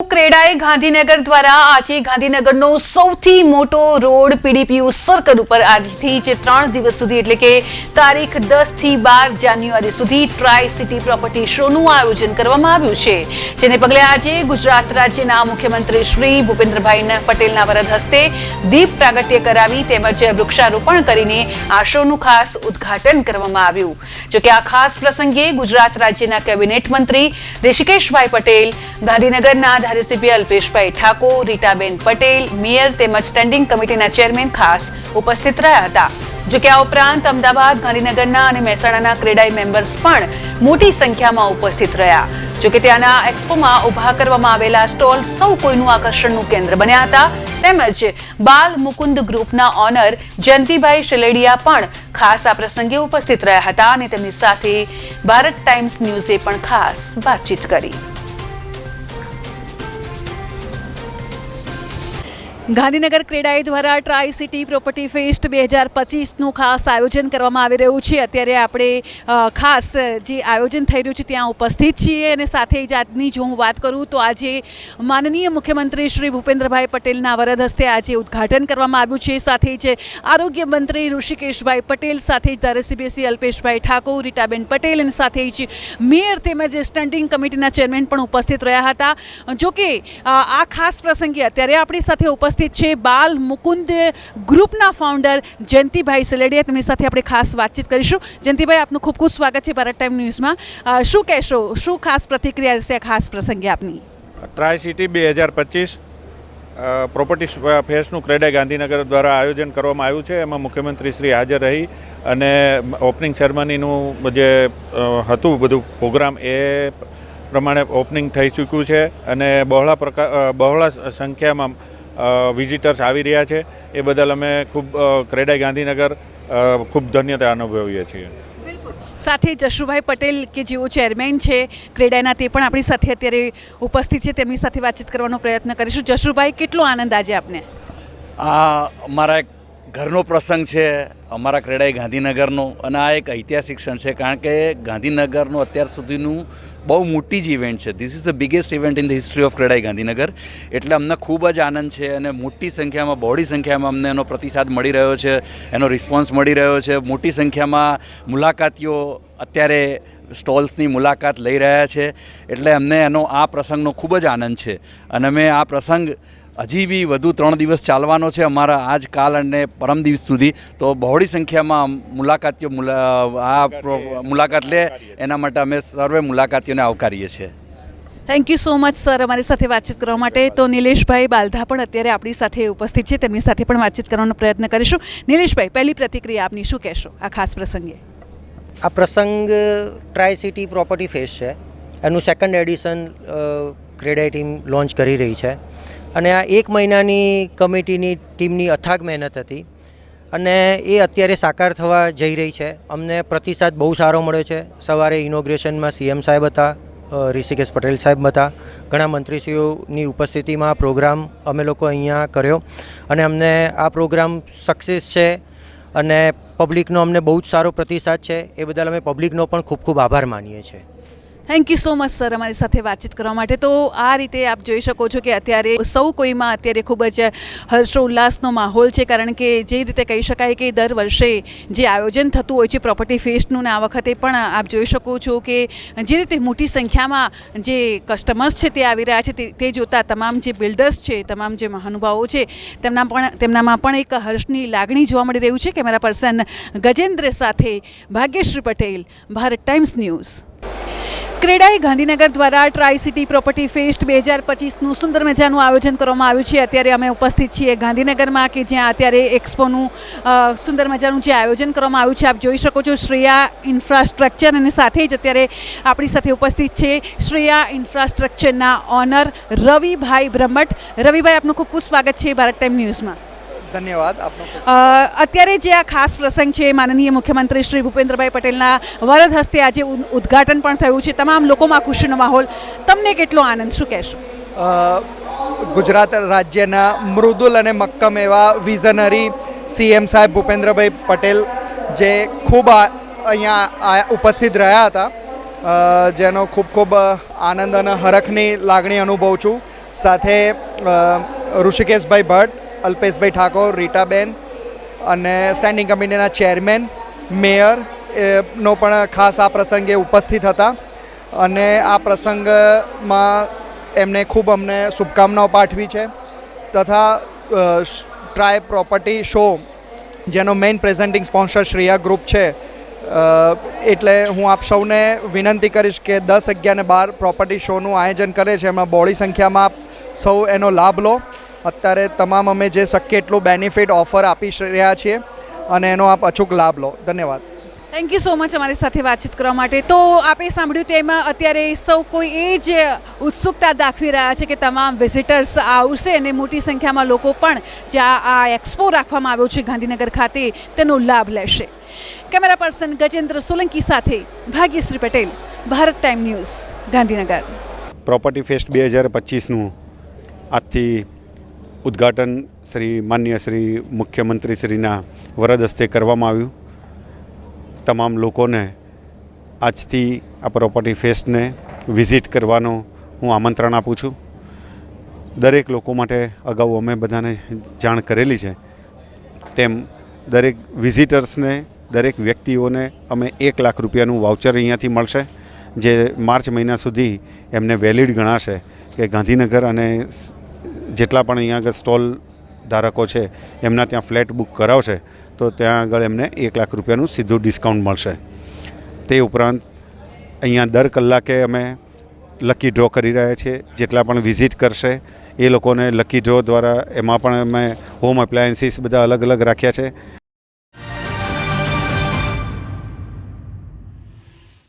ક્રેડાઈ ગાંધીનગર દ્વારા આજે ગાંધીનગરનો સૌથી મોટો રોડ પીડીપીયુ સર્કલ ઉપર આજથી જે ત્રણ દિવસ સુધી એટલે કે તારીખ દસથી બાર જાન્યુઆરી સુધી ટ્રાય સિટી પ્રોપર્ટી શોનું આયોજન કરવામાં આવ્યું છે. જેને પગલે આજે ગુજરાત રાજ્યના મુખ્યમંત્રી શ્રી ભૂપેન્દ્રભાઈ પટેલના વરદ હસ્તે દીપ પ્રાગટ્ય કરાવી તેમજ વૃક્ષારોપણ કરીને આ શોનું ખાસ ઉદ્ઘાટન કરવામાં આવ્યું. જોકે આ ખાસ પ્રસંગે ગુજરાત રાજ્યના કેબિનેટ મંત્રી ઋષિકેશભાઈ પટેલ, ગાંધીનગરના ધારાસભ્ય અલ્પેશભાઈ ઠાકોર, રીટાબેન પટેલ, મેયર તેમજ સ્ટેન્ડિંગ કમિટીના ચેરમેન ખાસ ઉપસ્થિત રહ્યા હતા. જોકે આ ઉપરાંત અમદાવાદ, ગાંધીનગરના અને મહેસાણાના ક્રેડાઈ મેમ્બર્સ પણ મોટી સંખ્યામાં ઉપસ્થિત રહ્યા. જોકે ત્યાંના એક્સપોમાં ઊભા કરવામાં આવેલા સ્ટોલ સૌ કોઈનું આકર્ષણનું કેન્દ્ર બન્યા હતા. તેમજ બાલ મુકુંદ ગ્રુપના ઓનર જયંતિભાઈ શેલેડિયા પણ ખાસ આ પ્રસંગે ઉપસ્થિત રહ્યા હતા અને તેમની સાથે ભારત ટાઈમ્સ ન્યૂઝે પણ ખાસ વાતચીત કરી. ગાંધીનગર ક્રેડાઈ દ્વારા ટ્રાય સિટી પ્રોપર્ટી ફેસ્ટ બે હજાર પચીસનું ખાસ આયોજન કરવામાં આવી રહ્યું છે. અત્યારે આપણે ખાસ જે આયોજન થઈ રહ્યું છે ત્યાં ઉપસ્થિત છીએ અને સાથે જ આજની જો હું વાત કરું તો આજે માનનીય મુખ્યમંત્રી શ્રી ભૂપેન્દ્રભાઈ પટેલના વરદ હસ્તે આજે ઉદ્ઘાટન કરવામાં આવ્યું છે. સાથે જ આરોગ્ય મંત્રી ઋષિકેશભાઈ પટેલ, સાથે જ ધારાસભ્ય અલ્પેશભાઈ ઠાકોર, રીટાબેન પટેલ અને સાથે જ મેયર તેમજ સ્ટેન્ડિંગ કમિટીના ચેરમેન પણ ઉપસ્થિત રહ્યા હતા. જોકે આ ખાસ પ્રસંગે અત્યારે આપણી સાથે ઉપસ્થિત છે બાલ મુકુંદ ગ્રુપના ફાઉન્ડર જયંતિભાઈ સલેડિયા. તેમની સાથે આપણે ખાસ વાતચીત કરીશું. જયંતિભાઈ, આપનું ખૂબ ખૂબ સ્વાગત છે ભારત ટાઈમ ન્યૂઝમાં. શું કહેશો? શું ખાસ પ્રતિક્રિયા રહેશે ખાસ પ્રસંગે આપની? ટ્રાય સિટી બે હજાર પચીસ પ્રોપર્ટી ફેસ્ટનું ક્રેડે ગાંધીનગર દ્વારા આયોજન કરવામાં આવ્યું છે. એમાં મુખ્યમંત્રી શ્રી હાજર રહી અને ઓપનિંગ સેરેમનીનું જે હતું બધું પ્રોગ્રામ એ પ્રમાણે ઓપનિંગ થઈ ચૂક્યું છે અને બહોળા પ્રકાર બહોળા સંખ્યામાં વિઝિટર્સ આવી રહ્યા છે. એ બદલ અમે ખૂબ ક્રેડાઈ ગાંધીનગર ખૂબ ધન્યતા અનુભવીએ છીએ. સાથે જશુભાઈ પટેલ કે જેઓ ચેરમેન છે ક્રેડાના તે પણ આપણી સાથે અત્યારે ઉપસ્થિત છે. તેમની સાથે વાતચીત કરવાનો પ્રયત્ન કરીશું. જશુભાઈ કેટલો આનંદ આજે આપને? આ મારા એક ઘરનો પ્રસંગ છે, અમારા ક્રેડાઈ ગાંધીનગરનો, અને આ એક ઐતિહાસિક ક્ષણ છે, કારણ કે ગાંધીનગરનું અત્યાર સુધીનું બહુ મોટી જ ઇવેન્ટ છે. This is the biggest event in the history of CREDAI Gandhinagar. એટલે અમને ખૂબ જ આનંદ છે, અને મોટી સંખ્યામાં, બહોળી સંખ્યામાં અમને એનો પ્રતિસાદ મળી રહ્યો છે, એનો રિસ્પોન્સ મળી રહ્યો છે. મોટી સંખ્યામાં મુલાકાતીઓ અત્યારે સ્ટોલ્સની મુલાકાત લઈ રહ્યા છે. એટલે અમને એનો, આ પ્રસંગનો ખૂબ જ આનંદ છે. અને અમે આ પ્રસંગ હજી બી વધુ ત્રણ દિવસ ચાલવાનો છે અમારા આજ કાલ અને પરમ દિવસ સુધી. તો બહોળી સંખ્યામાં મુલાકાતીઓ આ મુલાકાત લે. એના માટે અમે સર્વે મુલાકાતીઓને આવકારીએ છીએ. Thank you so much sir અમારી સાથે વાતચીત કરવા માટે. તો નિલેશભાઈ બાલધા પણ અત્યારે આપણી સાથે ઉપસ્થિત છે. તેમની સાથે પણ વાતચીત કરવાનો પ્રયત્ન કરીશું. નિલેશભાઈ પહેલી પ્રતિક્રિયા આપની શું કહેશો આ ખાસ પ્રસંગે? આ પ્રસંગ ટ્રાય સિટી પ્રોપર્ટી ફેસ છે. એનું second edition CREDAI team launch કરી રહી છે. અને આ એક મહિનાની કમિટીની ટીમની અથાગ મહેનત હતી. અને એ અત્યારે સાકાર થવા જઈ રહી છે. અમને પ્રતિસાદ બહુ સારો મળ્યો છે. સવારે ઇનોગ્રેશનમાં સીએમ સાહેબ હતા ઋષિકેશ પટેલ સાહેબ હતા. ઘણા મંત્રીશ્રીઓની ઉપસ્થિતિમાં આ પ્રોગ્રામ અમે લોકો અહીંયા કર્યો. અને અમને આ પ્રોગ્રામ સક્સેસ છે અને પબ્લિકનો અમને બહુ જ સારો પ્રતિસાદ છે. એ બદલ અમે પબ્લિકનો પણ ખૂબ ખૂબ આભાર માનીએ છીએ. Thank you so much sir અમારી સાથે વાતચીત કરવા માટે. તો આ રીતે આપ જોઈ શકો છો કે અત્યારે સૌ કોઈમાં અત્યારે ખૂબ જ હર્ષોલ્લાસનો માહોલ છે, કારણ કે જે રીતે કહી શકાય કે દર વર્ષે જે આયોજન થતું હોય છે, પ્રોપર્ટી ફેસ્ટનું ને આ વખતે પણ આપ જોઈ શકો છો કે જે રીતે મોટી સંખ્યામાં જે કસ્ટમર્સ છે તે આવી રહ્યા છે તે જોતાં તમામ જે બિલ્ડર્સ છે, તમામ જે મહાનુભાવો છે, તેમના પણ, તેમનામાં પણ એક હર્ષની લાગણી જોવા મળી રહ્યું છે. કેમેરા પર્સન ગજેન્દ્ર સાથે ભાગ્યશ્રી પટેલ, ભારત ટાઈમ્સ ન્યૂઝ. ક્રેડાઈ ગાંધીનગર દ્વારા ટ્રાય સિટી પ્રોપર્ટી ફેસ્ટ બે હજાર પચીસનું સુંદર મજાનું આયોજન કરવામાં આવ્યું છે. અત્યારે અમે ઉપસ્થિત છીએ ગાંધીનગરમાં કે જ્યાં અત્યારે એક્સપોનું સુંદર મજાનું જે આયોજન કરવામાં આવ્યું છે, આપ જોઈ શકો છો શ્રેયા ઇન્ફ્રાસ્ટ્રક્ચર અને સાથે જ અત્યારે આપણી સાથે ઉપસ્થિત છે શ્રેયા ઇન્ફ્રાસ્ટ્રક્ચરના ઓનર રવિભાઈ બ્રહ્મટ રવિભાઈ, આપનું ખૂબ ખૂબ સ્વાગત છે ભારત ટાઈમ ન્યૂઝમાં. ધન્યવાદ આપનો અત્યારે જે આ ખાસ પ્રસંગ છે માનનીય મુખ્યમંત્રી શ્રી ભૂપેન્દ્રભાઈ પટેલના વરદ હસ્તે આજે ઉદ- ઉદ્ઘાટન પણ થયું છે. તમામ લોકોમાં ખુશીનો માહોલ. તમને કેટલો આનંદ? શું કહેશો? ગુજરાત રાજ્યના મૃદુલ અને મક્કમ એવા વિઝનરી સીએમ સાહેબ ભૂપેન્દ્રભાઈ પટેલ જે ખૂબ અહીંયા ઉપસ્થિત રહ્યા હતા. જેનો ખૂબ ખૂબ આનંદ અને હરખની લાગણી અનુભવું છું. સાથે ઋષિકેશભાઈ ભટ્ટ અલ્પેશભાઈ ઠાકોર, રીટાબેન અને સ્ટેન્ડિંગ કમિટીના ચેરમેન મેયર નો પણ ખાસ આ પ્રસંગે ઉપસ્થિત હતા. અને આ પ્રસંગમાં એમને ખૂબ અમને શુભકામનાઓ પાઠવી છે તથા ટ્રાય પ્રોપર્ટી શો જેનો main presenting sponsor Shreya group છે એટલે હું આપ સૌને વિનંતી કરીશ કે દસ અગિયાર ને બાર પ્રોપર્ટી શોનું આયોજન કરે છે. એમાં બોડી સંખ્યામાં સૌ એનો લાભ લો. અત્યારે તમામ અમે જે શક્ય એટલું બેનિફિટ ઓફર આપી રહ્યા છીએ અને એનો આપ અચૂક લાભ લો. ધન્યવાદ. થેન્ક યુ સો મચ અમારી સાથે વાતચીત કરવા માટે. તો આપે સાંભળ્યું તેમાં અત્યારે સૌ કોઈ એ જ ઉત્સુકતા દાખવી રહ્યા છે કે તમામ વિઝિટર્સ આવશે અને મોટી સંખ્યામાં લોકો પણ જ્યાં આ એક્સપો રાખવામાં આવ્યો છે ગાંધીનગર ખાતે તેનો લાભ લેશે. કેમેરા પર્સન ગજેન્દ્ર સોલંકી સાથે Bhagyashree Patel Bharat Time News Gandhinagar. Property fest બે હજાર પચીસનું આજથી ઉદ્ઘાટન શ્રી માન્ય શ્રી મુખ્યમંત્રી શ્રીના વરદ હસ્તે કરવામાં આવ્યું. તમામ લોકોને આજથી આ પ્રોપર્ટી ફેસ્ટને વિઝિટ કરવાનો હું આમંત્રણ આપું છું. દરેક લોકો માટે અગાઉ અમે બધાને જાણ કરેલી છે. તેમ દરેક વિઝિટર્સને, દરેક વ્યક્તિઓને અમે એક લાખ રૂપિયાનું વાઉચર અહીંયાથી મળશે, જે માર્ચ મહિના સુધી એમને વેલિડ ગણાશે કે ગાંધીનગર અને જેટલા પણ અહીંયા આગળ સ્ટોલ ધારકો છે, એમના ત્યાં ફ્લેટ બુક કરાવશે, તો ત્યાં આગળ એમને એક લાખ રૂપિયાનું સીધું ડિસ્કાઉન્ટ મળશે. તે ઉપરાંત અહીંયા દર કલાકે અમે લકી ડ્રો કરી રહ્યા છીએ, જેટલા પણ વિઝિટ કરશે, એ લોકોને લકી ડ્રો દ્વારા એમાં પણ અમે હોમ એપ્લાયન્સીસ બધા અલગ અલગ રાખ્યા છે.